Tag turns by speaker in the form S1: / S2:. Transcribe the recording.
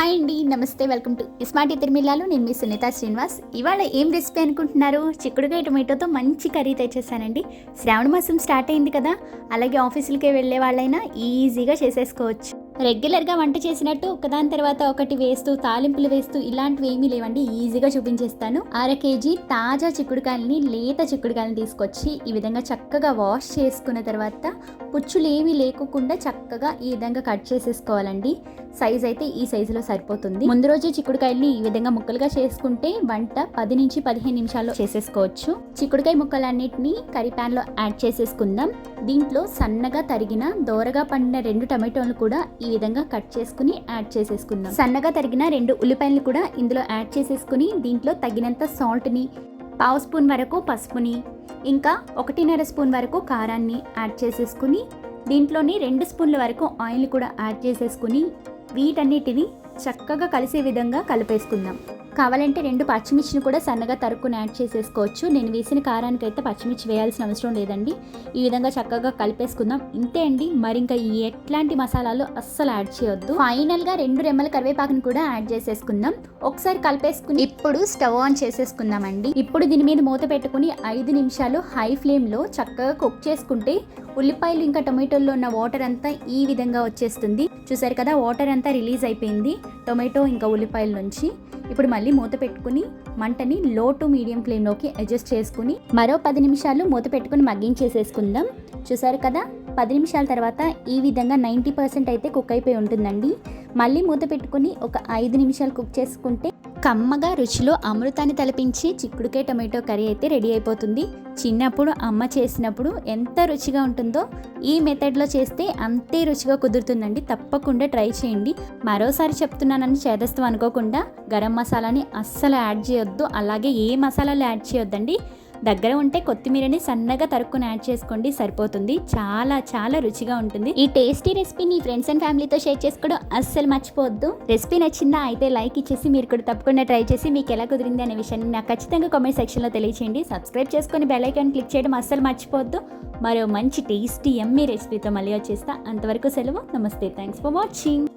S1: Hi అండి నమస్తే welcome to smart తిరుమిల్లాలో నేను మీ సునీత శ్రీనివాస్. ఇవాళ ఏం రెసిపీ అనుకుంటున్నారు? చిక్కుడుకాయ టొమాటోతో మంచి కర్రీ తెచ్చేసానండి. శ్రావణ మాసం స్టార్ట్ అయింది కదా అలాగే ఆఫీసులకే వెళ్ళే వాళ్ళైనా ఈజీగా చేసేసుకోవచ్చు. రెగ్యులర్గా వంట చేసినట్టు ఒకదాని తర్వాత ఒకటి వేస్తూ తాలింపులు వేస్తూ ఇలాంటివి ఏమీ లేవండి. ఈజీగా చూపించేస్తాను. అర కేజీ తాజా చిక్కుడుకాయలని లేత చిక్కుడుకాయలని తీసుకొచ్చి ఈ విధంగా చక్కగా వాష్ చేసుకున్న తర్వాత పుచ్చులు ఏమీ లేకుండా చక్కగా ఈ విధంగా కట్ చేసేసుకోవాలండి. సైజ్ అయితే ఈ సైజులో సరిపోతుంది. ముందు రోజు చిక్కుడుకాయల్ని ఈ విధంగా ముక్కలుగా చేసుకుంటే వంట పది నుంచి పదిహేను నిమిషాల్లో చేసేసుకోవచ్చు. చిక్కుడుకాయ ముక్కలన్నిటిని కర్రీ ప్యాన్లో యాడ్ చేసేసుకుందాం. దీంట్లో సన్నగా తరిగిన దోరగా పండిన రెండు టమాటోలు కూడా ఈ విధంగా కట్ చేసుకుని యాడ్ చేసేసుకుందాం. సన్నగా తరిగిన రెండు ఉల్లిపాయలు కూడా ఇందులో యాడ్ చేసేసుకుని దీంట్లో తగినంత సాల్ట్ని పావు స్పూన్ వరకు పసుపుని ఇంకా ఒకటిన్నర స్పూన్ వరకు కారాన్ని యాడ్ చేసేసుకుని దీంట్లోని రెండు స్పూన్ల వరకు ఆయిల్ కూడా యాడ్ చేసేసుకుని వీటన్నిటిని చక్కగా కలిసే విధంగా కలిపేసుకుందాం. కావాలంటే రెండు పచ్చిమిర్చిని కూడా సన్నగా తరుక్కుని యాడ్ చేసేసుకోవచ్చు. నేను వేసిన కారానికి అయితే పచ్చిమిర్చి వేయాల్సిన అవసరం లేదండి. ఈ విధంగా చక్కగా కలిపేసుకుందాం. ఇంతే అండి. మరి ఇంకా ఎట్లాంటి మసాలాలు అస్సలు యాడ్ చేయొద్దు. ఫైనల్గా రెండు రెమ్మల కరివేపాకుని కూడా యాడ్ చేసేసుకుందాం. ఒకసారి కలిపేసుకుని ఇప్పుడు స్టవ్ ఆన్ చేసేసుకుందామండి. ఇప్పుడు దీని మీద మూత పెట్టుకుని ఐదు నిమిషాలు హై ఫ్లేమ్లో చక్కగా కుక్ చేసుకుంటే ఉల్లిపాయలు ఇంకా టొమాటోల్లో ఉన్న వాటర్ అంతా ఈ విధంగా వచ్చేస్తుంది. చూసారు కదా వాటర్ అంతా రిలీజ్ అయిపోయింది. టొమాటో ఇంకా ఉల్లిపాయల నుంచి. ఇప్పుడు మళ్ళీ మూత పెట్టుకుని మంటని లో టు మీడియం ఫ్లేమ్లోకి అడ్జస్ట్ చేసుకుని మరో పది నిమిషాలు మూత పెట్టుకుని మగ్గించేసేసుకుందాం. చూసారు కదా పది నిమిషాల తర్వాత ఈ విధంగా నైంటీ పర్సెంట్ అయితే కుక్ అయిపోయి ఉంటుందండి. మళ్ళీ మూత పెట్టుకుని ఒక ఐదు నిమిషాలు కుక్ చేసుకుంటే కమ్మగా రుచిలో అమృతాన్ని తలపించి చిక్కుడుకాయ టమాటో కర్రీ అయితే రెడీ అయిపోతుంది. చిన్నప్పుడు అమ్మ చేసినప్పుడు ఎంత రుచిగా ఉంటుందో ఈ మెథడ్లో చేస్తే అంతే రుచిగా కుదురుతుందండి. తప్పకుండా ట్రై చేయండి. మరోసారి చెప్తున్నానని చేదస్తాం అనుకోకుండా గరం మసాలాని అస్సలు యాడ్ చేయొద్దు. అలాగే ఏ మసాలాలు యాడ్ చేయొద్దండి. దగ్గర ఉంటే కొత్తిమీరని సన్నగా తరుక్కుని యాడ్ చేసుకోండి సరిపోతుంది. చాలా చాలా రుచిగా ఉంటుంది. ఈ టేస్టీ రెసిపీని ఫ్రెండ్స్ అండ్ ఫ్యామిలీతో షేర్ చేసుకోవడం అస్సలు మర్చిపోవద్దు. రెసిపీ నచ్చిందా అయితే లైక్ ఇచ్చేసి మీరు కూడా తప్పకుండా ట్రై చేసి మీకు ఎలా కుదిరింది అనే విషయాన్ని నాకు ఖచ్చితంగా కామెంట్ సెక్షన్లో తెలియచేయండి. సబ్స్క్రైబ్ చేసుకొని బెల్ ఐకాన్ క్లిక్ చేయడం అస్సలు మర్చిపోవద్దు. మరో మంచి టేస్టీ ఎమ్మీ రెసిపీతో మళ్ళీ వచ్చేస్తా. అంతవరకు సెలవు. నమస్తే. Thanks for watching.